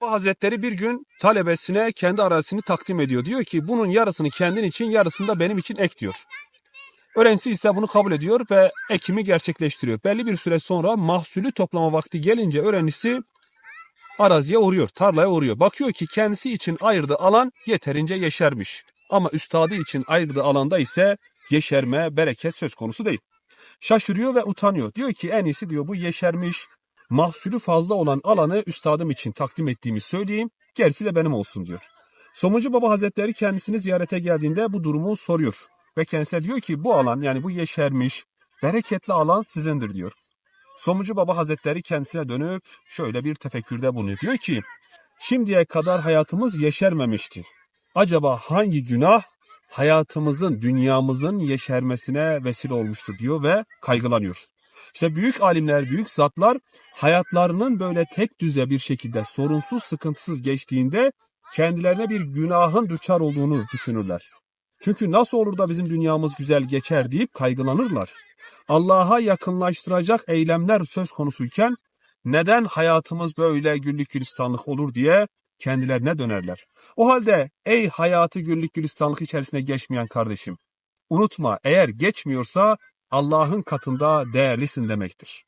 Hazretleri bir gün talebesine kendi arazisini takdim ediyor. Diyor ki bunun yarısını kendin için yarısını da benim için ek diyor. Öğrencisi ise bunu kabul ediyor ve ekimi gerçekleştiriyor. Belli bir süre sonra mahsulü toplama vakti gelince öğrencisi araziye uğruyor, tarlaya uğruyor. Bakıyor ki kendisi için ayırdığı alan yeterince yeşermiş. Ama üstadı için ayırdığı alanda ise yeşerme, bereket söz konusu değil. Şaşırıyor ve utanıyor. Diyor ki en iyisi diyor bu yeşermiş, mahsulü fazla olan alanı üstadım için takdim ettiğimi söyleyeyim, gerisi de benim olsun diyor. Somuncu Baba Hazretleri kendisini ziyarete geldiğinde bu durumu soruyor. Ve kendisine diyor ki bu alan yani bu yeşermiş, bereketli alan sizindir diyor. Somuncu Baba Hazretleri kendisine dönüp şöyle bir tefekkürde bulunuyor. Diyor ki şimdiye kadar hayatımız yeşermemişti. Acaba hangi günah hayatımızın, dünyamızın yeşermesine vesile olmuştur diyor ve kaygılanıyor. İşte büyük alimler, büyük zatlar hayatlarının böyle tek düze bir şekilde sorunsuz, sıkıntısız geçtiğinde kendilerine bir günahın düçar olduğunu düşünürler. Çünkü nasıl olur da bizim dünyamız güzel geçer deyip kaygılanırlar. Allah'a yakınlaştıracak eylemler söz konusuyken neden hayatımız böyle güllük gülistanlık olur diye kendilerine dönerler. O halde ey hayatı güllük gülistanlık içerisine geçmeyen kardeşim, unutma eğer geçmiyorsa Allah'ın katında değerlisin demektir.